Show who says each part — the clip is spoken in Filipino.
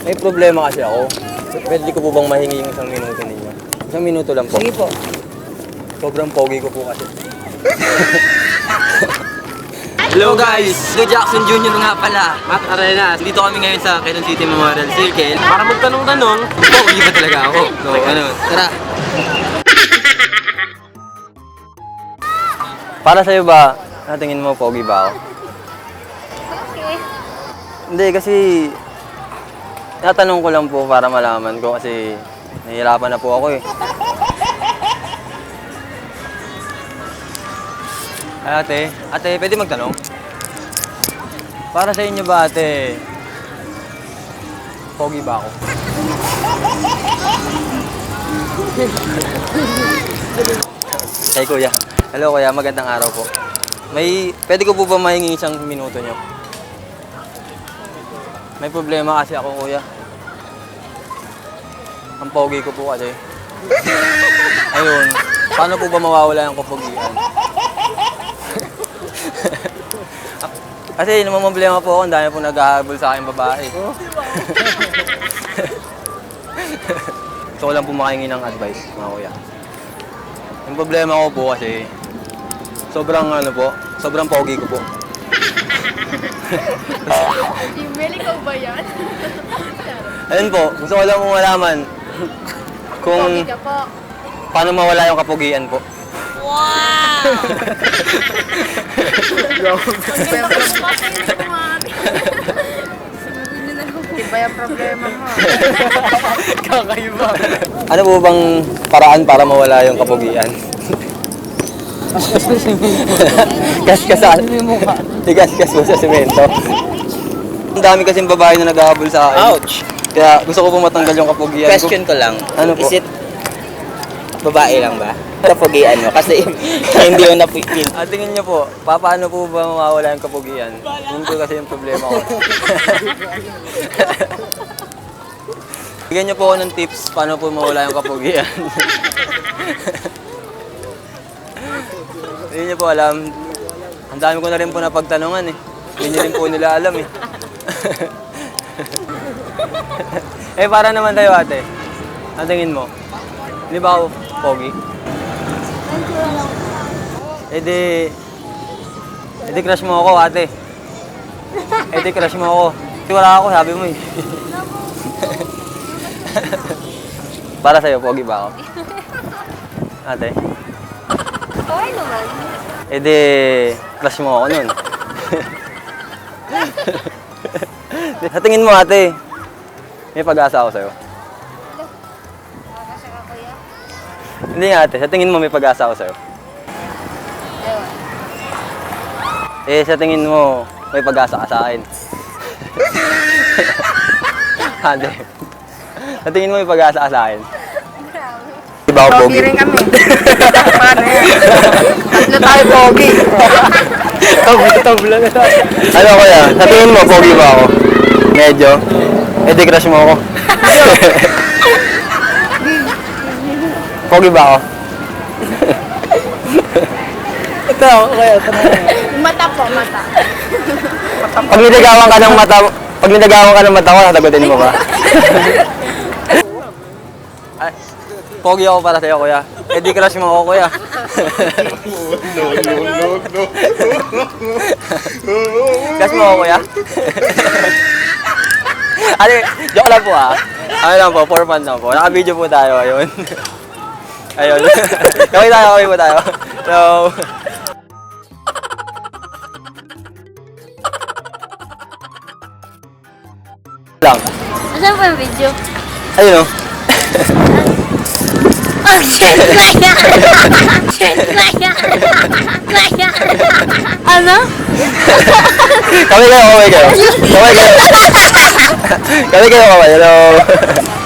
Speaker 1: May problema kasi ako. Pwede ko po bang mahingi yung isang minuto ninyo? Isang minuto lang po.
Speaker 2: Sige po.
Speaker 1: Sobrang pogi ko po kasi.
Speaker 3: Hello guys! Ito Jackson Jr. nga pala. Matt Arenas. Dito kami ngayon sa Quezon City Memorial Circle. Para magtanong-tanong, pogi ba talaga ako? So, ano, tara.
Speaker 1: Para sa'yo ba, natingin mo pogi ba ako?
Speaker 4: Okay.
Speaker 1: Hindi kasi, natanong ko lang po para malaman ko kasi nahihirapan na po ako eh. Ay, ate, ate, pwede magtanong? Para sa inyo ba ate, pogi ba ako? Hey kuya. Hello kuya, magandang araw po. May, pwede ko po ba mahingi isang minuto nyo? May problema kasi ako kuya. Ang pogi ko po kasi. Ayun, paano po ba mawawala yung kapogian? kasi naman problema po ako, ang dami po naghahabol sa akin babae. Gusto ko lang po makahingi ng advice, mga kuya. Yung problema ko po kasi, sobrang ano po, sobrang pogi ko po.
Speaker 4: Email, ikaw ba yan?
Speaker 1: Ayun po, gusto ko lang po malaman kung
Speaker 4: Pogi ka po.
Speaker 1: paano mawala yung kapugian po.
Speaker 2: Iba yung problema mo.
Speaker 1: Kakaiba. Ano po bang paraan para mawala yung kapugian? Kaskas Igasgas po sa semento. Ang dami kasing babae na naghahabol sa akin.
Speaker 3: Ouch!
Speaker 1: Kaya gusto ko po matanggal yung kapugian
Speaker 3: Question ko lang.
Speaker 1: Ano po?
Speaker 3: Is it babae lang ba? Kapugian mo. Kasi hindi mo napipil.
Speaker 1: At tingin niyo po, pa- paano po ba mawawala yung kapugian? Yun po kasi yung problema ko. Bigyan niyo po ako ng tips paano po mawala yung kapugian. Niyo po alam. Ang dami ko na rin po napagtanungan eh. Hindi niyo rin po nila alam eh. eh para naman tayo ate. Ang tingin mo? Hindi ba ako pogi? Eh di... Eh di crush mo ako, ate. Eh di crush mo ako. Wala ako, sabi mo eh. Para sa'yo, pogi ba ako? Ate?
Speaker 4: Okay naman.
Speaker 1: Eh di... Crush mo ako nun. Sa tingin mo, ate. May pag-asa ako sa'yo.
Speaker 4: Nakakasya ka, kuya?
Speaker 1: Hindi nga, ate. Sa tingin mo, may pag-asa ako sa'yo.
Speaker 4: Ewan.
Speaker 1: Eh, sa tingin mo, may pag-asa ka sa akin. Ate, sa tingin mo may pag-asa ka sa akin? Ba ako
Speaker 2: Pogi
Speaker 1: pogi?
Speaker 2: rin kami. Paano yan? Tatlo tayo pogi.
Speaker 1: Tabla na tayo. Ano kuya, sa tingin mo, pogi ba ako? Medyo. Eh, di crush mo ako. pogi ba ako? Ito, kuya,
Speaker 4: Mata po, mata.
Speaker 1: Pag niligawan ka ng mata, pag niligawan ka ng mata ko, sasagutin mo ba? Ay, pogi ako para sa'yo, kuya. Eh, di crush mo ako, kuya. no, no, no, no. crush mo ako, kuya? Ano, joke lang po ah. Ano lang po, for fun lang po. Naka-video po tayo, ayun. Ayun. Kaway tayo, kaway po tayo. So, lang.
Speaker 4: Asan po yung video?
Speaker 1: Ayun oh.
Speaker 4: Ano?
Speaker 1: Kami kayo, kami kayo. Kami kayo. Kami kayo, kami. Hello.